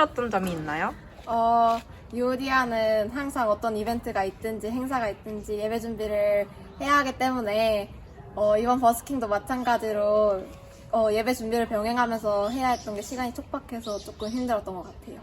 힘들었던 점이 있나요? 어, 유디아는 항상 어떤 이벤트가 있든지 행사가 있든지 예배 준비를 해야 하기 때문에 어, 이번 버스킹도 마찬가지로 어, 예배 준비를 병행하면서 해야 했던 게 시간이 촉박해서 조금 힘들었던 것 같아요.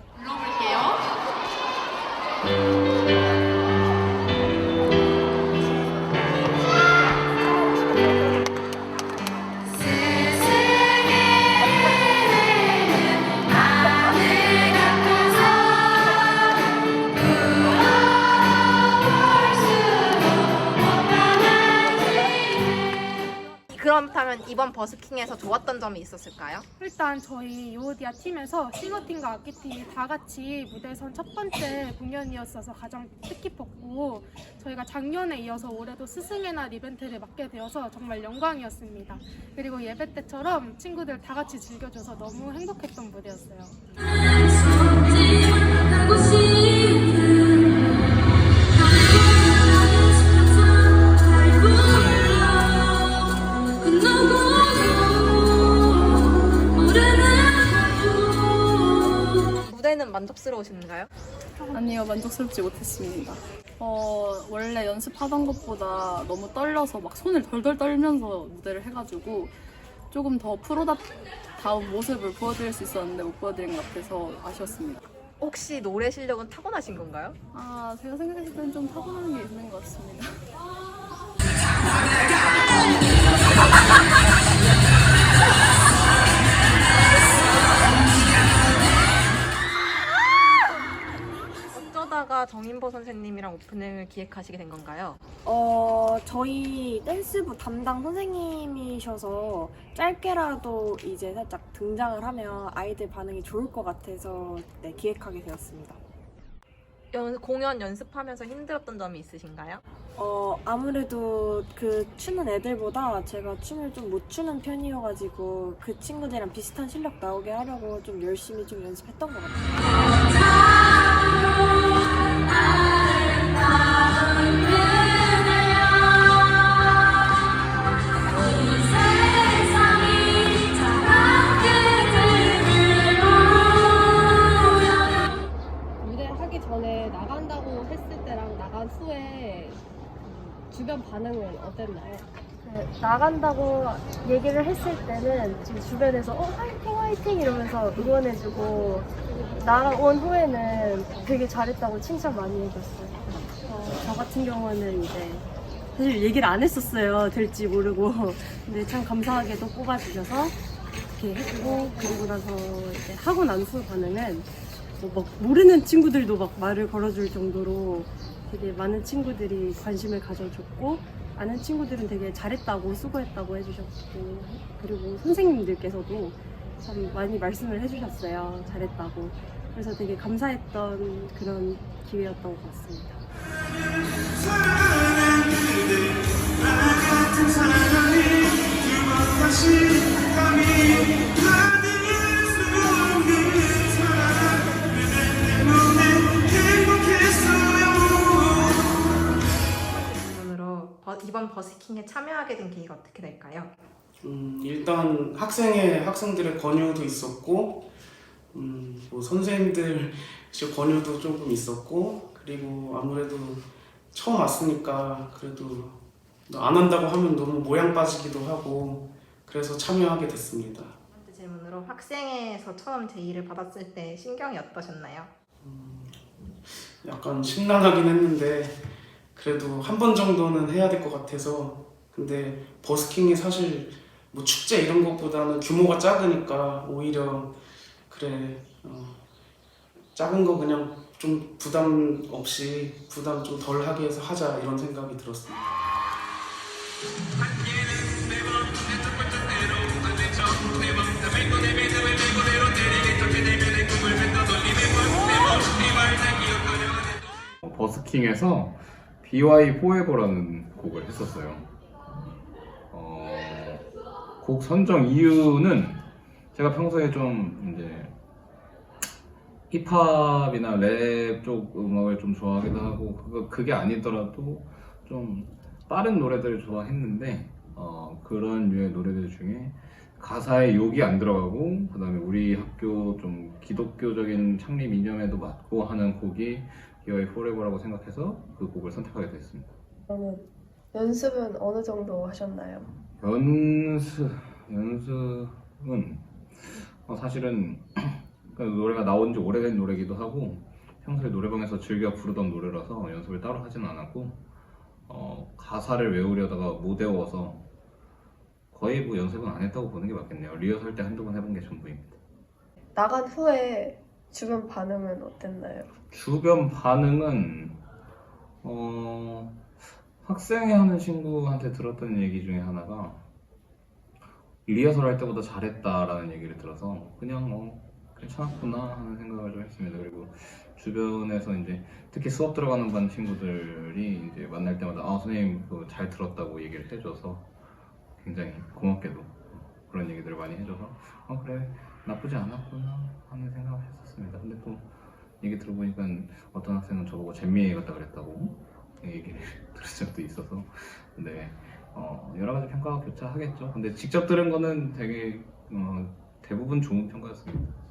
그렇다면 이번 버스킹에서 좋았던 점이 있었을까요? 일단 저희 요오디아 팀에서 싱어팀과 악기팀이 다 같이 무대에 선 첫 번째 공연이었어서 가장 뜻깊었고 저희가 작년에 이어서 올해도 스승의 날 이벤트를 맡게 되어서 정말 영광이었습니다. 그리고 예배 때처럼 친구들 다 같이 즐겨줘서 너무 행복했던 무대였어요. 만족스러우신가요? 아니요, 만족스럽지 못했습니다. 어, 원래 연습하던 것보다 너무 떨려서 막 손을 덜덜 떨면서 무대를 해가지고 조금 더 프로다운 모습을 보여드릴 수 있었는데 못 보여드린 것 같아서 아쉬웠습니다. 혹시 노래 실력은 타고나신 건가요? 아, 제가 생각했을 때는 좀 타고나는 게 있는 것 같습니다. 어쩌다가 정인보 선생님이랑 오프닝을 기획하시게 된 건가요? 어, 저희 댄스부 담당 선생님이셔서 짧게라도 이제 살짝 등장을 하면 아이들 반응이 좋을 것 같아서 네, 기획하게 되었습니다. 연- 공연 연습하면서 힘들었던 점이 있으신가요? 어, 아무래도 그 추는 애들보다 제가 춤을 좀 못 추는 편이어가지고 그 친구들이랑 비슷한 실력 나오게 하려고 좀 열심히 좀 연습했던 것 같아요. 반응은 어땠나요? 네, 나간다고 얘기를 했을 때는 지금 주변에서 어 화이팅 화이팅 이러면서 응원해주고 나온 후에는 되게 잘했다고 칭찬 많이 해줬어요. 어, 저 같은 경우는 이제 사실 얘기를 안 했었어요. 될지 모르고 근데 참 감사하게도 뽑아주셔서 이렇게 해주고 그리고 나서 이제 하고 난 후 반응은 뭐 막 모르는 친구들도 막 말을 걸어줄 정도로 되게 많은 친구들이 관심을 가져줬고 아는 친구들은 되게 잘했다고 수고했다고 해주셨고 그리고 선생님들께서도 참 많이 말씀을 해주셨어요. 잘했다고. 그래서 되게 감사했던 그런 기회였던 것 같습니다. 질문으로 버- 버스킹에 참여하게 된 계기가 어떻게 될까요? 음, 일단 학생의 학생들의 권유도 있었고 음, 뭐 선생님들 권유도 조금 있었고 그리고 아무래도 처음 왔으니까 그래도 안 한다고 하면 너무 모양 빠지기도 하고 그래서 참여하게 됐습니다. 두 번째 질문으로 학생회에서 처음 제의를 받았을 때 신경이 어떠셨나요? 약간 심란하긴 했는데 그래도 한 번 정도는 해야 될 것 같아서 근데 버스킹이 사실 뭐 축제 이런 것보다는 규모가 작으니까 오히려 그래 어, 작은 거 그냥 좀 부담 없이 부담 좀 덜 하게 해서 하자 이런 생각이 들었습니다. 어, 버스킹에서 BY Forever라는 곡을 했었어요. 어, 곡 선정 이유는 제가 평소에 좀 이제 힙합이나 랩 쪽 음악을 좀 좋아하기도 하고 그거 그게 아니더라도 좀 빠른 노래들을 좋아했는데 어, 그런 류의 노래들 중에 가사에 욕이 안 들어가고 그다음에 우리 학교 좀 기독교적인 창립 이념에도 맞고 하는 곡이 기어의 포레버라고 생각해서 그 곡을 선택하게 됐습니다. 그러면 연습은 어느 정도 하셨나요? 연습 연습은 어, 사실은 그 노래가 나온 지 오래된 노래기도 하고 평소에 노래방에서 즐겨 부르던 노래라서 연습을 따로 하지는 않았고 어, 가사를 외우려다가 못 외워서 거의 뭐 연습은 안 했다고 보는 게 맞겠네요. 리허설 때 한두 번 해본 게 전부입니다. 나간 후에 주변 반응은 어땠나요? 주변 반응은 어, 학생회 하는 친구한테 들었던 얘기 중에 하나가 리허설 할 때보다 잘했다라는 얘기를 들어서 그냥 어, 괜찮았구나 하는 생각을 좀 했습니다. 그리고 주변에서 이제 특히 수업 들어가는 반 친구들이 이제 만날 때마다 아 선생님 그거 잘 들었다고 얘기를 해줘서 굉장히 고맙게도 그런 얘기들을 많이 해줘서 어 그래 나쁘지 않았구나 하는 생각을 했었습니다. 근데 또 얘기 들어보니까 어떤 학생은 저보고 잼미에 갔다 그랬다고 얘기를 들은 적도 있어서 근데 어, 여러 가지 평가가 교차하겠죠. 근데 직접 들은 거는 되게 어, 대부분 좋은 평가였습니다.